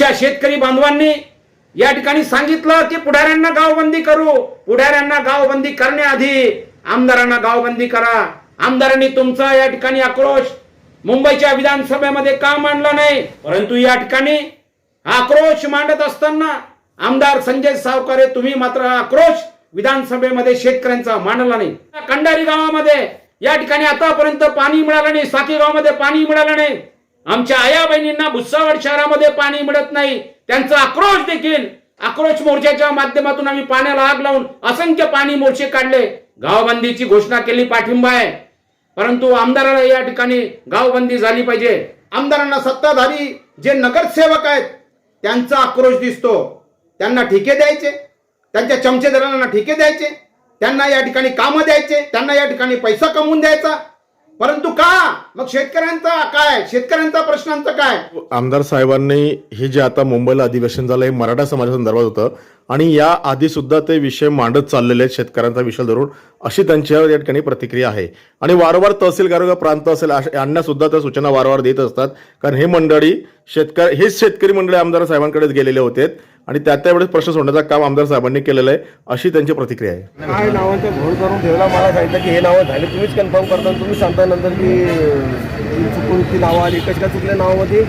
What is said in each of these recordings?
आमच्या शेतकरी बांधवांनी या ठिकाणी सांगितलं की पुढाऱ्यांना गावबंदी करू. पुढाऱ्यांना गावबंदी करण्याआधी आमदारांना गावबंदी करा. आमदारांनी तुमचा या ठिकाणी आक्रोश मुंबईच्या विधानसभेमध्ये का मांडला नाही? परंतु या ठिकाणी आक्रोश मांडत असताना आमदार संजय सावकारे तुम्ही मात्र आक्रोश विधानसभेमध्ये शेतकऱ्यांचा मांडला नाही. कंडारी गावामध्ये या ठिकाणी आतापर्यंत पाणी मिळालं नाही साकी गावामध्ये पाणी मिळालं नाही. आमच्या आया बहिणींना भुसावळ शहरामध्ये पाणी मिळत नाही. त्यांचा आक्रोश देखील. आक्रोश मोर्चाच्या माध्यमातून आम्ही पाण्याला आग लावून असंख्य पाणी मोर्चे काढले. गावबंदीची घोषणा केली पाठिंबा आहे. परंतु आमदाराला या ठिकाणी गावबंदी झाली पाहिजे. आमदारांना सत्ताधारी जे नगरसेवक आहेत त्यांचा आक्रोश दिसतो. त्यांना ठिके द्यायचे. त्यांच्या चमचेदारांना ठिके द्यायचे. त्यांना या ठिकाणी कामं द्यायचे. त्यांना या ठिकाणी पैसा कमवून द्यायचा. परंतु का? मग शेतकऱ्यांचा काय? शेतकऱ्यांचा प्रश्नांचं काय? आमदार साहेबांनी हे जे आता मुंबईला अधिवेशन झालं हे मराठा समाजासंदर्भात होतं. आणि या आधी सुद्धा ते विषय मांडत चाललेले आहेत शेतकऱ्यांचा विषय धरून. अशी त्यांच्यावर या ठिकाणी प्रतिक्रिया आहे. आणि वारंवार तहसील कार्य प्रांत असेल यांना सुद्धा त्या सूचना वारंवार देत असतात. कारण हे मंडळी शेतकरी हेच शेतकरी मंडळी आमदार साहेबांकडेच गेलेले होते. आणि त्या त्यावेळेस प्रश्न सोडण्याचं काम आमदार साहेबांनी केलेलं आहे अशी त्यांची प्रतिक्रिया आहे. काय नावांचा घोळ करून ठेवला? मला सांगितलं की हे नावं झाले तुम्हीच कन्फर्म करता. तुम्ही सांगता नंतर की चुकून ती नावं आली. कशा चुकल्या नावामध्ये?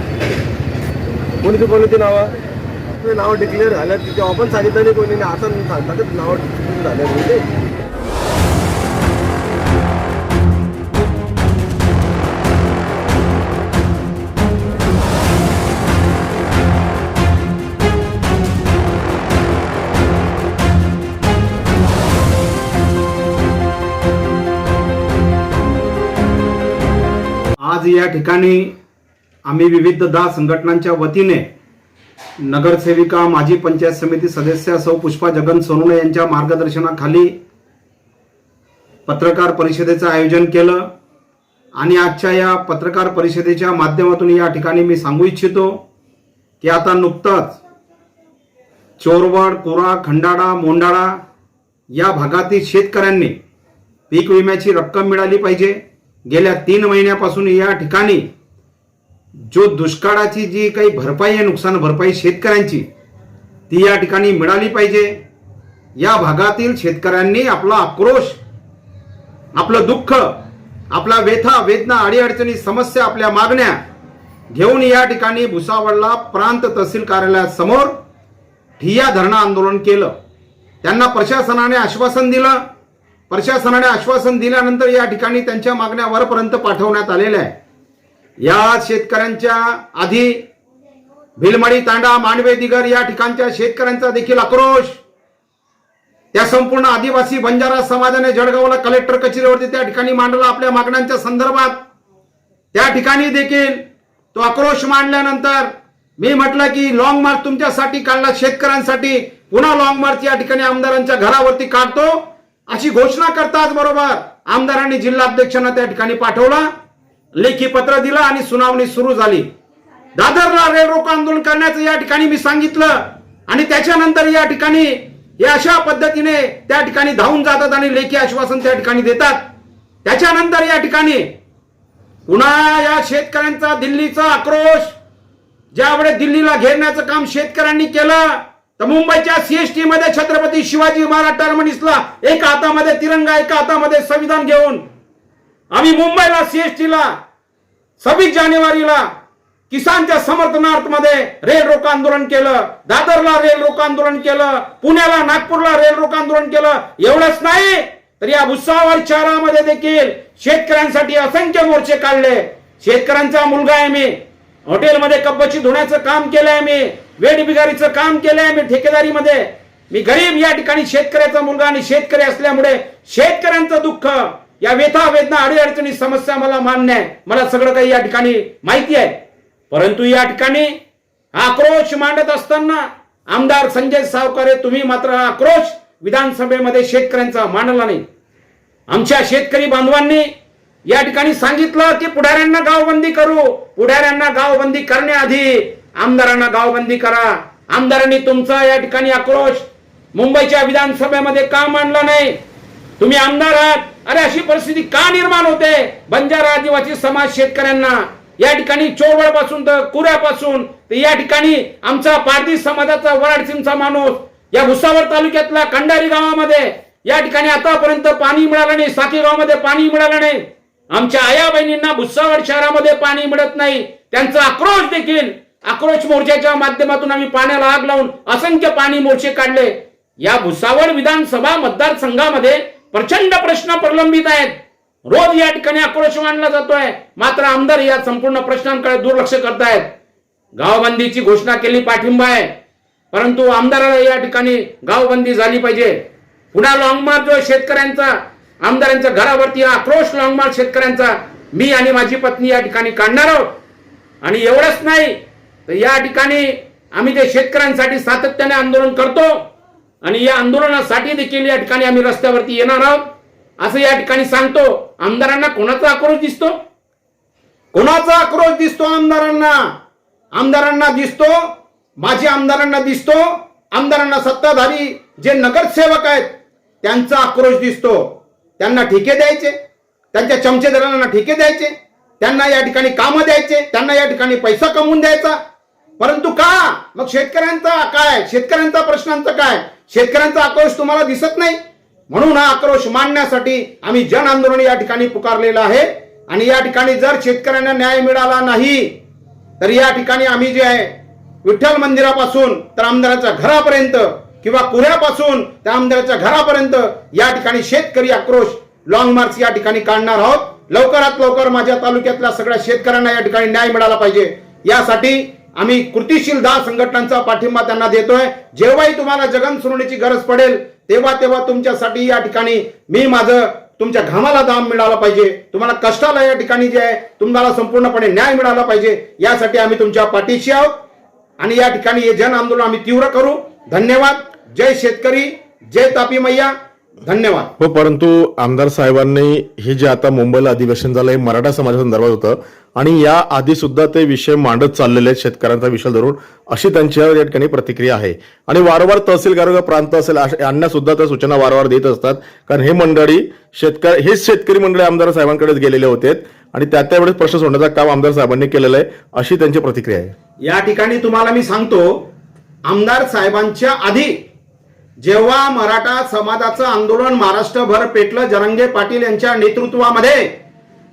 कोणी चुकवली ती नावं नावं डिक्लेअर झाल्या तिथे आपण सांगितलं नाही कोणी. आता असं सांगता नावं चुकून झाले म्हणजे आज या ठिकाणी आम्ही विविध दहा संघटनांच्या वतीने नगरसेविका माजी पंचायत समिती सदस्य सौ पुष्पा जगन सोनवणे यांच्या मार्गदर्शनाखाली पत्रकार परिषदेचं आयोजन केलं. आणि आजच्या या पत्रकार परिषदेच्या माध्यमातून या ठिकाणी मी सांगू इच्छितो की आता नुकतंच चोरवड कोरा खंडाळा मोंडाळा या भागातील शेतकऱ्यांनी पीक विम्याची रक्कम मिळाली पाहिजे. गेल्या तीन महिन्यापासून या ठिकाणी जो दुष्काळाची जी काही भरपाई आहे नुकसान भरपाई शेतकऱ्यांची ती या ठिकाणी मिळाली पाहिजे. या भागातील शेतकऱ्यांनी आपला आक्रोश आपलं दुःख आपला व्यथा वेदना अडीअडचणी समस्या आपल्या मागण्या घेऊन या ठिकाणी भुसावळला प्रांत तहसील कार्यालयासमोर ठिया धरणं आंदोलन केलं. त्यांना प्रशासनाने आश्वासन दिलं. प्रशासनाने आश्वासन दिल्यानंतर या ठिकाणी त्यांच्या मागण्या वरपर्यंत पाठवण्यात आलेल्या आहे या शेतकऱ्यांच्या आधी भिलमडी तांडा मांडवे दिगर या ठिकाणच्या शेतकऱ्यांचा देखील आक्रोश. त्या संपूर्ण आदिवासी बंजारा समाजाने जळगावला कलेक्टर कचेरीवरती त्या ठिकाणी मांडला आपल्या मागण्यांच्या संदर्भात. त्या ठिकाणी देखील तो आक्रोश मांडल्यानंतर मी म्हटलं की लॉंग मार्च तुमच्यासाठी काढला शेतकऱ्यांसाठी पुन्हा लॉंग मार्च या ठिकाणी आमदारांच्या घरावरती काढतो. अशी घोषणा करताच बरोबर. आमदारांनी जिल्हाध्यक्षांना त्या ठिकाणी पाठवला लेखी पत्र दिलं आणि सुनावणी सुरू झाली. दादरला रेल रोको आंदोलन करण्याचं या ठिकाणी मी सांगितलं आणि त्याच्यानंतर या ठिकाणी या अशा पद्धतीने त्या ठिकाणी धावून जातात आणि लेखी आश्वासन त्या ठिकाणी देतात. त्याच्यानंतर या ठिकाणी पुन्हा या शेतकऱ्यांचा दिल्लीचा आक्रोश ज्यावेळेस दिल्लीला घेरण्याचं काम शेतकऱ्यांनी केलं तर मुंबईच्या सीएसटी मध्ये छत्रपती शिवाजी महाराज टर्मिनसला एका हातामध्ये तिरंगा एका हातामध्ये संविधान घेऊन आम्ही मुंबईला सीएसटी ला सव्वीस जानेवारीला किसानच्या समर्थनार्थमध्ये रेल रोको आंदोलन केलं दादरला रेल रोको आंदोलन केलं पुण्याला नागपूरला रेल रोको आंदोलन केलं. एवढंच नाही तर या भुसावळ शहरामध्ये देखील शेतकऱ्यांसाठी असंख्य मोर्चे काढले. शेतकऱ्यांचा मुलगा आहे मी. हॉटेलमध्ये कब्बची धुण्याचं काम केलंय मी. वेड बिगारीचं काम केलंय मी ठेकेदारीमध्ये. मी गरीब या ठिकाणी शेतकऱ्याचा मुलगा आणि शेतकरी असल्यामुळे शेतकऱ्यांचं दुःख या व्यथा वेदना अडीअडचणी समस्या मला मान्य आहे. मला सगळं काही या ठिकाणी माहिती आहे. परंतु या ठिकाणी आक्रोश मांडत असताना आमदार संजय सावकारे तुम्ही मात्र हा आक्रोश विधानसभेमध्ये शेतकऱ्यांचा मांडला नाही. आमच्या शेतकरी बांधवांनी या ठिकाणी सांगितलं की पुढाऱ्यांना गावबंदी करू. पुढाऱ्यांना गावबंदी करण्याआधी आमदारांना गावबंदी करा. आमदारांनी तुमचा या ठिकाणी आक्रोश मुंबईच्या विधानसभेमध्ये का मांडला नाही? तुम्ही आमदार आहात. अरे अशी परिस्थिती का निर्माण होते? बंजारा आदिवासी समाज शेतकऱ्यांना. या ठिकाणी चोरवडपासून तर कुऱ्यापासून तर या ठिकाणी आमचा पारधी समाजाचा वराडसिंगचा माणूस या भुसावळ तालुक्यातल्या कंडारी गावामध्ये. या ठिकाणी आतापर्यंत पाणी मिळालं नाही. साकी गावामध्ये पाणी मिळालं नाही. आमच्या आया बहिणींना भुसावळ शहरामध्ये पाणी मिळत नाही. त्यांचा आक्रोश देखील आक्रोश मोर्चाच्या माध्यमातून आम्ही पाण्याला आग लावून असंख्य पाणी मोर्चे काढले. या भुसावळ विधानसभा मतदारसंघामध्ये प्रचंड प्रश्न प्रलंबित आहेत. रोज या ठिकाणी आक्रोश मांडला जातोय. मात्र आमदार या संपूर्ण प्रश्नांकडे दुर्लक्ष करतायत. गावबंदीची घोषणा केली पाठिंबा आहे. परंतु आमदाराला या ठिकाणी गावबंदी झाली पाहिजे. पुन्हा लॉंग मार्च जो शेतकऱ्यांचा आमदारांच्या घरावरती आक्रोश लॉंग मार्च शेतकऱ्यांचा मी आणि माझी पत्नी या ठिकाणी काढणार आहोत. आणि एवढंच नाही तर या ठिकाणी आम्ही ते शेतकऱ्यांसाठी सातत्याने आंदोलन करतो आणि या आंदोलनासाठी देखील या ठिकाणी आम्ही रस्त्यावरती येणार आहोत. असं या ठिकाणी सांगतो. आमदारांना कोणाचा आक्रोश दिसतो? कोणाचा आक्रोश दिसतो आमदारांना? आमदारांना दिसतो. माजी आमदारांना दिसतो. आमदारांना सत्ताधारी जे नगरसेवक आहेत त्यांचा आक्रोश दिसतो. त्यांना ठेके द्यायचे. त्यांच्या चमचेदारांना ठेके द्यायचे. त्यांना या ठिकाणी कामं द्यायचे. त्यांना या ठिकाणी पैसा कमवून द्यायचा. परंतु का? मग शेतकऱ्यांचा काय? शेतकऱ्यांचा प्रश्नांचं काय? शेतकऱ्यांचा आक्रोश तुम्हाला दिसत नाही? म्हणून हा आक्रोश मांडण्यासाठी आम्ही जन आंदोलन या ठिकाणी पुकारलेलं आहे. आणि या ठिकाणी जर शेतकऱ्यांना न्याय मिळाला नाही तर या ठिकाणी आम्ही जे आहे विठ्ठल मंदिरापासून तर आमदाराच्या घरापर्यंत किंवा कुऱ्यापासून त्या आमदाराच्या घरापर्यंत या ठिकाणी शेतकरी आक्रोश लॉंग मार्च या ठिकाणी काढणार आहोत. लवकरात लवकर माझ्या तालुक्यातल्या सगळ्या शेतकऱ्यांना या ठिकाणी न्याय मिळाला पाहिजे. यासाठी आम्ही कृतीशील दहा संघटनांचा पाठिंबा त्यांना देतोय. जेव्हाही तुम्हाला जगन सुनावणीची गरज पडेल तेव्हा तेव्हा तुमच्यासाठी या ठिकाणी मी माझं तुमच्या घामाला दाम मिळाला पाहिजे. तुम्हाला कष्टाला या ठिकाणी जे आहे तुम्हाला संपूर्णपणे न्याय मिळाला पाहिजे. यासाठी आम्ही तुमच्या पाठीशी आहोत. आणि या ठिकाणी हे जन आंदोलन आम्ही तीव्र करू. धन्यवाद. जय शेतकरी. जय तापी मैया. धन्यवाद. हो परंतु आमदार साहेबांनी हे जे आता मुंबईला अधिवेशन झालं हे मराठा समाजासंदर्भात होतं. आणि या आधी सुद्धा ते विषय मांडत चाललेले आहेत शेतकऱ्यांचा विषय धरून अशी त्यांच्यावर या ठिकाणी प्रतिक्रिया आहे. आणि वारंवार तहसील कार्य प्रांत असेल यांना सुद्धा त्या सूचना वारंवार देत असतात. कारण हे मंडळी शेतकरी हेच शेतकरी मंडळी आमदार साहेबांकडेच गेलेले होते. आणि त्या त्यावेळेस प्रश्न सोडण्याचं काम आमदार साहेबांनी केलेलं आहे अशी त्यांची प्रतिक्रिया आहे. या ठिकाणी तुम्हाला मी सांगतो आमदार साहेबांच्या आधी जेव्हा मराठा समाजाचं आंदोलन महाराष्ट्रभर पेटलं जरंगे पाटील यांच्या नेतृत्वामध्ये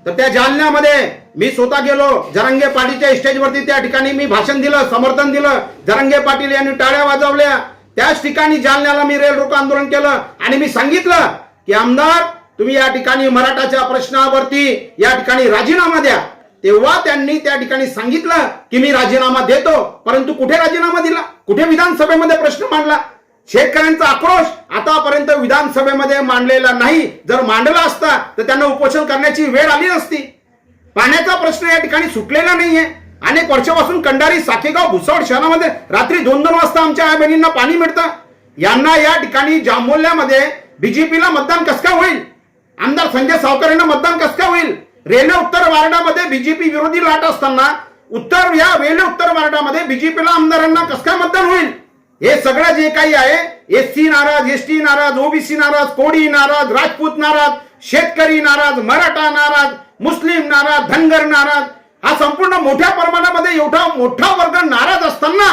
तर त्या जालन्यामध्ये मी स्वतः गेलो. जरंगे पाटीलच्या स्टेजवरती त्या ठिकाणी मी भाषण दिलं समर्थन दिलं. जरंगे पाटील यांनी टाळ्या वाजवल्या. त्याच ठिकाणी जालन्याला मी रेल रोको आंदोलन केलं आणि मी सांगितलं की आमदार तुम्ही या ठिकाणी मराठाच्या प्रश्नावरती या ठिकाणी राजीनामा द्या. तेव्हा त्यांनी त्या ठिकाणी सांगितलं की मी राजीनामा देतो. परंतु कुठे राजीनामा दिला? कुठे विधानसभेमध्ये प्रश्न मांडला? शेतकऱ्यांचा आक्रोश आतापर्यंत विधानसभेमध्ये मांडलेला नाही. जर मांडला असता तर त्यांना उपोषण करण्याची वेळ आली नसती पाण्याचा प्रश्न या ठिकाणी सुटलेला नाहीये. अनेक वर्षापासून कंडारी साखेगाव भुसावळ शहरामध्ये रात्री दोन दोन वाजता आमच्या आई बहिणींना पाणी मिळतं. यांना या ठिकाणी जांभोल्यामध्ये बीजेपीला मतदान कसं काय होईल? आमदार संजय सावकर यांना मतदान कसं काय होईल? रेल्वे उत्तर वार्डामध्ये बीजेपी विरोधी लाट असताना उत्तर या रेल्वे उत्तर वार्डामध्ये बीजेपीला आमदारांना कस काय मतदान होईल? हे सगळं जे काही आहे एस सी नाराज एस टी नाराज ओबीसी नाराज कोडी नाराज राजपूत नाराज शेतकरी नाराज मराठा नाराज मुस्लिम नाराज धनगर नाराज हा संपूर्ण मोठ्या प्रमाणामध्ये एवढा मोठा वर्ग नाराज असताना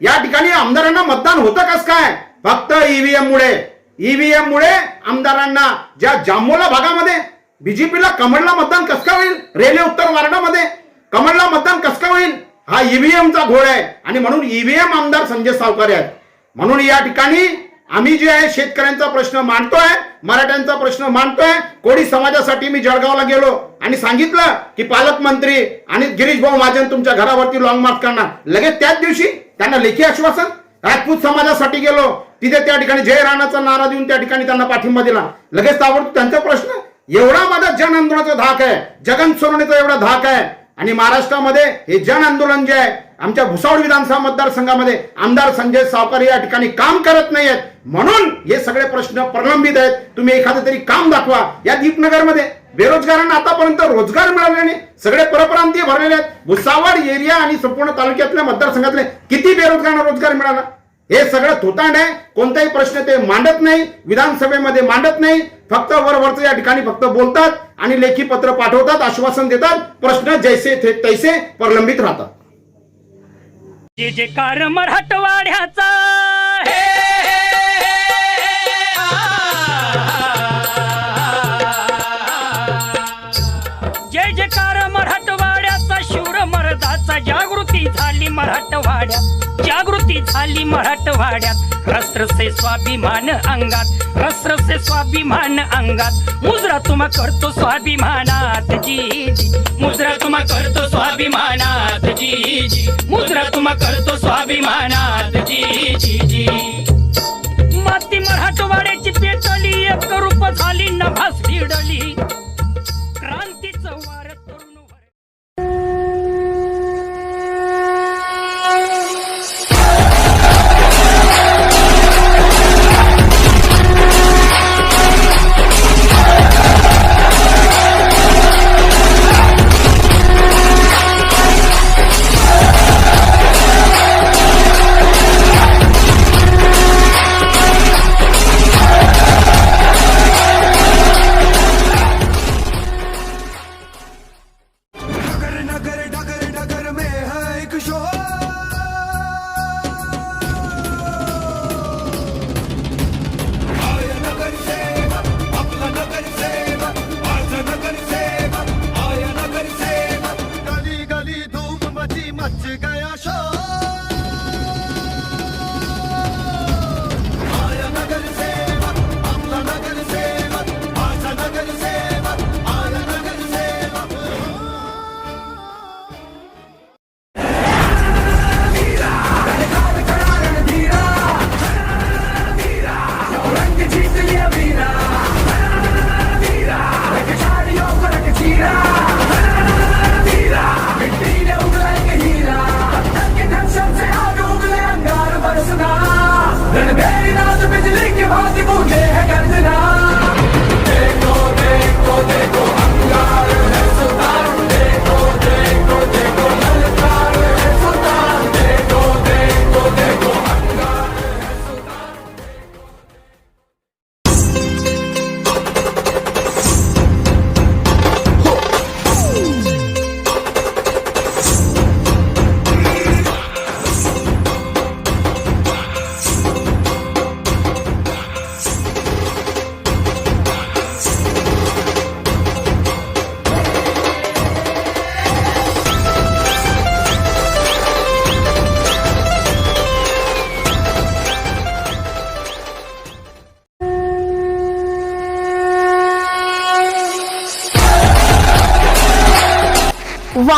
या ठिकाणी आमदारांना मतदान होतं कस काय? फक्त ईव्हीएम मुळे. ईव्हीएम मुळे आमदारांना ज्या जांभोला भागामध्ये बीजेपीला कमळला मतदान कसं होईल? रेल्वे उत्तर वार्डामध्ये कमळला मतदान कसं होईल? हा ईव्हीएमचा घोळ आहे. आणि म्हणून ईव्हीएम आमदार संजय सावकार आहेत. म्हणून या ठिकाणी आम्ही जे आहे शेतकऱ्यांचा प्रश्न मांडतोय मराठ्यांचा प्रश्न मांडतोय. कोळी समाजासाठी मी जळगावला गेलो आणि सांगितलं की पालकमंत्री आणि गिरीश भाऊ महाजन तुमच्या घरावरती लॉंग मार्च करणार. लगेच त्याच दिवशी त्यांना लेखी आश्वासन राजपूत समाजासाठी गेलो. तिथे त्या ठिकाणी जय राणाचा नारा देऊन त्या ठिकाणी त्यांना पाठिंबा दिला. लगेच ताबडतोब त्यांचा प्रश्न एवढा माझा जन आंदोलनाचा धाक आहे जगन सोडण्याचा एवढा धाक आहे. आणि महाराष्ट्रामध्ये हे जन आंदोलन जे आहे आमच्या भुसावळ विधानसभा मतदारसंघामध्ये आमदार संजय सावकार या ठिकाणी काम करत नाहीयेत. म्हणून हे सगळे प्रश्न प्रलंबित आहेत. तुम्ही एखादं तरी काम दाखवा या दीपनगरमध्ये. बेरोजगारांना आतापर्यंत रोजगार मिळाले नाही. सगळे परप्रांतीय भरलेले आहेत. भुसावळ एरिया आणि संपूर्ण तालुक्यातल्या मतदारसंघातले किती बेरोजगारांना रोजगार मिळाला? हे सगळं थोतांड आहे. कोणताही प्रश्न ते मांडत नाही. विधानसभेमध्ये मांडत नाही. फक्त वरवरचं या ठिकाणी फक्त बोलतात आणि लेखी पत्र पाठवतात आश्वासन देतात. प्रश्न जैसे थे तैसे प्रलंबित राहतात. जे जे कार मराठवाड्याचा जे जे कार मराठवाड्याचा शूर मर्दाचा जागृती झाली मराठवाड्या जागृती झाली मराठवाड्यात रसरसे स्वाभिमान अंगात. रसरसे स्वाभिमान अंगात. मुजरा तुम्हा करतो स्वाभिमानात जी जी. मुजरा तुम्हा करतो स्वाभिमानात जी जी. मुजरा तुम्हा करतो स्वाभिमानात जी जी जी. माती मराठवाड्याची पेटली एक रूप झाली नभास भिडली.